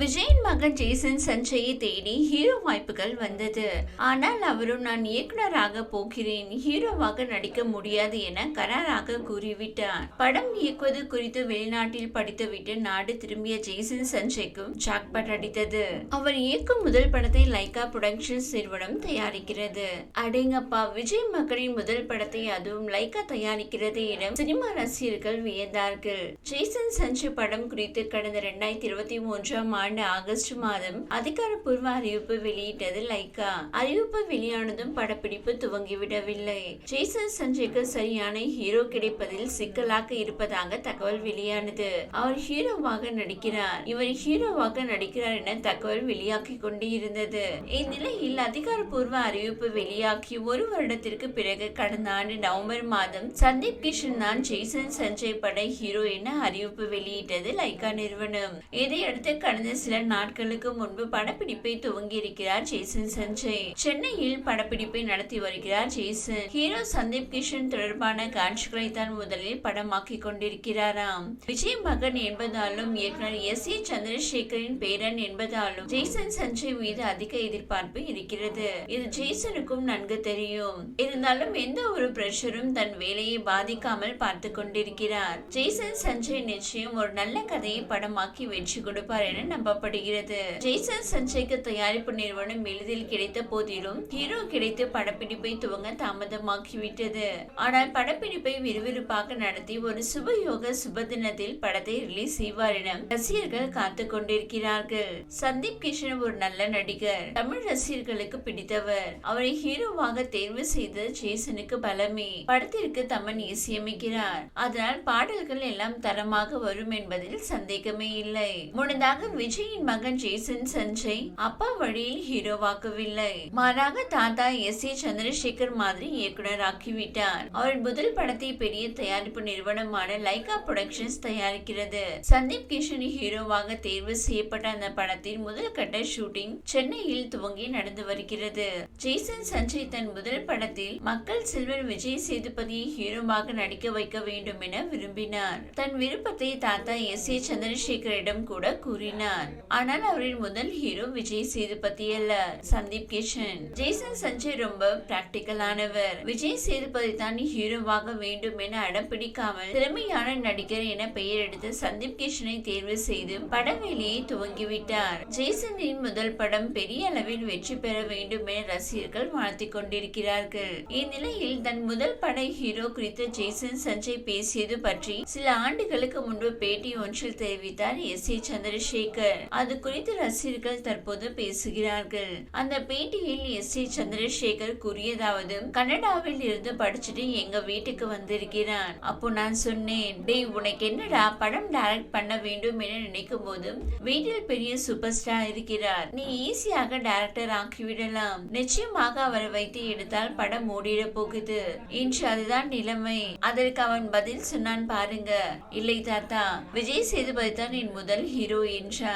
விஜயின் மகன் ஜேசன் சஞ்சயை தேடி ஹீரோ வாய்ப்புகள் வந்தது. ஆனால் அவரும் நான் இயக்குனராக போகிறேன். ஹீரோவாக நடிக்க முடியாது என கராராக கூறிவிட்டார். படம் இயக்குவது குறித்து வெளிநாட்டில் படித்துவிட்டு நாடு திரும்பிய ஜேசன் சஞ்சய்க்கும் ஜாக்பாட் அடித்தது அவர் இயக்கும் முதல் படத்தை லைகா புரொடக்ஷன்ஸ் நிறுவனம் தயாரிக்கிறது. அடேங்கப்பா விஜய் மகனின் முதல் படத்தை அதுவும் லைகா தயாரிக்கிறது என சினிமா ரசிகர்கள் வியந்தார்கள். ஜேசன் சஞ்சய் படம் குறித்து கடந்த இரண்டாயிரத்தி இருபத்தி மூன்றாம் ஆண்டு ஆகஸ்ட் மாதம் அதிகாரப்பூர்வ அறிவிப்பு வெளியிட்டது லைகா அறிவிப்பு வெளியானதும் படப்பிடிப்பு துவங்கிவிடவில்லை. ஜேசன் சஞ்சய்க்கு சரியான ஹீரோ கிடைப்பதில் சிக்கலாக இருப்பதாக தகவல் வெளியானது. அவர் ஹீரோவாக நடிக்கிறார். இவர் ஹீரோவாக நடிக்கிறார் என தகவல் வெளியாகி கொண்டு இருந்தது. இந்நிலையில் அதிகாரப்பூர்வ அறிவிப்பு வெளியாகி ஒரு வருடத்திற்கு பிறகு கடந்த ஆண்டு நவம்பர் மாதம் சந்தீப் கிஷன் தான் ஜெய்சன் சஞ்சய் பட ஹீரோ என அறிவிப்பு வெளியிட்டது லைகா நிறுவனம். இதையடுத்து கடந்த சில நாட்களுக்கு முன்பு படப்பிடிப்பை துவங்கி இருக்கிறார் ஜேசன் சஞ்சய். சென்னையில் படப்பிடிப்பை நடத்தி வருகிறார் ஜேசன். ஹீரோ சந்தீப் கிஷன் தொடர்பான காட்சிகளை தான் முதலில் படமாக்கி கொண்டிருக்கிறாராம். விஜய் மகன் என்பதாலும் இயக்குனர் எஸ் ஏ சந்திரசேகரின் பேரன் என்பதாலும் ஜெய்சன் சஞ்சய் மீது அதிக எதிர்பார்ப்பு இருக்கிறது. இது ஜெய்சனுக்கும் நன்கு தெரியும். இருந்தாலும் எந்த ஒரு பிரஷரும் தன் வேலையை பாதிக்காமல் பார்த்து கொண்டிருக்கிறார். ஜெய்சன் சஞ்சய் நிச்சயம் ஒரு நல்ல கதையை படமாக்கி வெற்றி கொடுப்பார் என நம்பப்படுகிறது. ஜெய்சன் சஞ்சய்க்கு தயாரிப்பு நிறுவனம் எளிதில் கிடைத்த போதிலும் ஹீரோ கிடைத்து படப்பிடிப்பை துவங்க தாமதமாக்கிவிட்டது. ஆனால் படப்பிடிப்பை விறுவிறுப்பாக நடத்தி ஒரு சுபயோக சுப தினத்தில் படத்தை ரிலீஸ் செய்வார் என ரசிகர்கள் காத்து கொண்டிருக்கிறார்கள். சந்தீப் கிஷன் ஒரு நல்ல நடிகர். தமிழ் ரசிகர்களுக்கு பிடித்தவர். அவரை ஹீரோவாக தேர்வு செய்த ஜெய்சனுக்கு பலமே. படத்திற்கு தமன் இசையமைக்கிறார். அதனால் பாடல்கள் எல்லாம் தரமாக வரும் என்பதில் சந்தேகமே இல்லை. முன்னதாக விஜயின் மகன் ஜேசன் சஞ்சய் அப்பா வழியில் ஹீரோவாக்கவில்லை. மாறாக தாத்தா எஸ் ஏ சந்திரசேகர் மாதிரி இயக்குனர் ஆக்கிவிட்டார் அவர் முதல் படத்தை பெரிய தயாரிப்பு நிறுவனமான லைகா புரொடக்ஷன்ஸ் தயாரிக்கிறது. சந்தீப் கிஷன் ஹீரோவாக தேர்வு செய்யப்பட்ட அந்த படத்தின் முதல் கட்ட ஷூட்டிங் சென்னையில் துவங்கி நடந்து வருகிறது. ஜேசன் சஞ்சய் தன் முதல் படத்தில் மக்கள் செல்வர் விஜய் சேதுபதியை ஹீரோவாக நடிக்க வைக்க வேண்டும் என விரும்பினார். தன் விருப்பத்தை தாத்தா எஸ் ஏ சந்திரசேகரிடம் கூட கூறினார். ஆனால் அவரின் முதல் ஹீரோ விஜய் சேதுபதி அல்ல சந்தீப் கிஷன் ஜெய்சன் சஞ்சய் ரொம்ப பிராக்டிக்கலானவர் விஜய் சேதுபதி தான் ஹீரோவாக வேண்டும் என அடம் பிடிக்காமல் திறமையான நடிகர் என பெயர் எடுத்து சந்தீப் கிஷனை தேர்வு செய்து பட வேலையை துவங்கிவிட்டார். ஜெய்சனின் முதல் படம் பெரிய அளவில் வெற்றி பெற வேண்டும் என ரசிகர்கள் வாழ்த்திக் கொண்டிருக்கிறார்கள். இந்நிலையில் தன் முதல் பட ஹீரோ குறித்து ஜெய்சன் சஞ்சய் பேசியது பற்றி சில ஆண்டுகளுக்கு முன்பு பேட்டி ஒன்றில் தெரிவித்தார் எஸ் ஏ சந்திரசேகர். அது குறித்து ரசிகர்கள் தற்போது பேசுகிறார்கள். அந்த பேட்டியில் எஸ். ஏ சந்திரசேகர் கூறியதாவது கனடாவில் இருந்து படிச்சுட்டு எங்க வீட்டுக்கு வந்திருக்கிறான். அப்போ நான் சொன்னேன் டேய் உனக்கு என்னடா படம் டைரக்ட் பண்ண வேண்டும் என நினைக்கும் போது வீட்டில் பெரிய சூப்பர் ஸ்டார் இருக்கிறார். நீ ஈஸியாக டைரக்டர் ஆக்கிவிடலாம். நிச்சயமாக அவரை வைத்து எடுத்தால் படம் ஓடிட போகுது. இன்று அதுதான் நிலைமை. அதற்கு அவன் பதில் சொன்னான் பாருங்க. இல்லை தாத்தா விஜய் சேதுபதி தான் என் முதல் ஹீரோ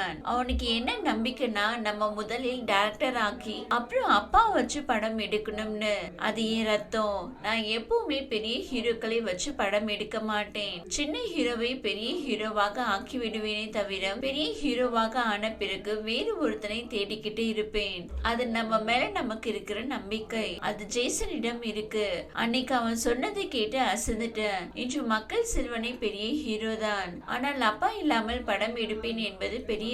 என்றான் அவனுக்கு என்ன நம்பிக்கைனா நம்ம முதலில் டேரக்டர் ஆக்கி அப்புறம் அப்பா வச்சு படம் எடுக்கணும்னு. அது என் ரத்தம்? நான் எப்பவுமே பெரிய ஹீரோக்களை வச்சு படம் எடுக்க மாட்டேன். சின்ன ஹீரோவை பெரிய ஹீரோவாக ஆக்கி விடுவேனே தவிர பெரிய ஹீரோவாக ஆன பிறகு வேறு ஒருத்தனை தேடிக்கிட்டு இருப்பேன். அது நம்ம மேல நமக்கு இருக்கிற நம்பிக்கை. அது ஜேசனிடம் இருக்கு. அன்னைக்கு அவன் சொன்னதை கேட்டு அசந்துட்டேன். இன்று மக்கள் செல்வனை பெரிய ஹீரோ தான் ஆனால் அப்பா இல்லாமல் படம் எடுப்பேன் என்பது பெரிய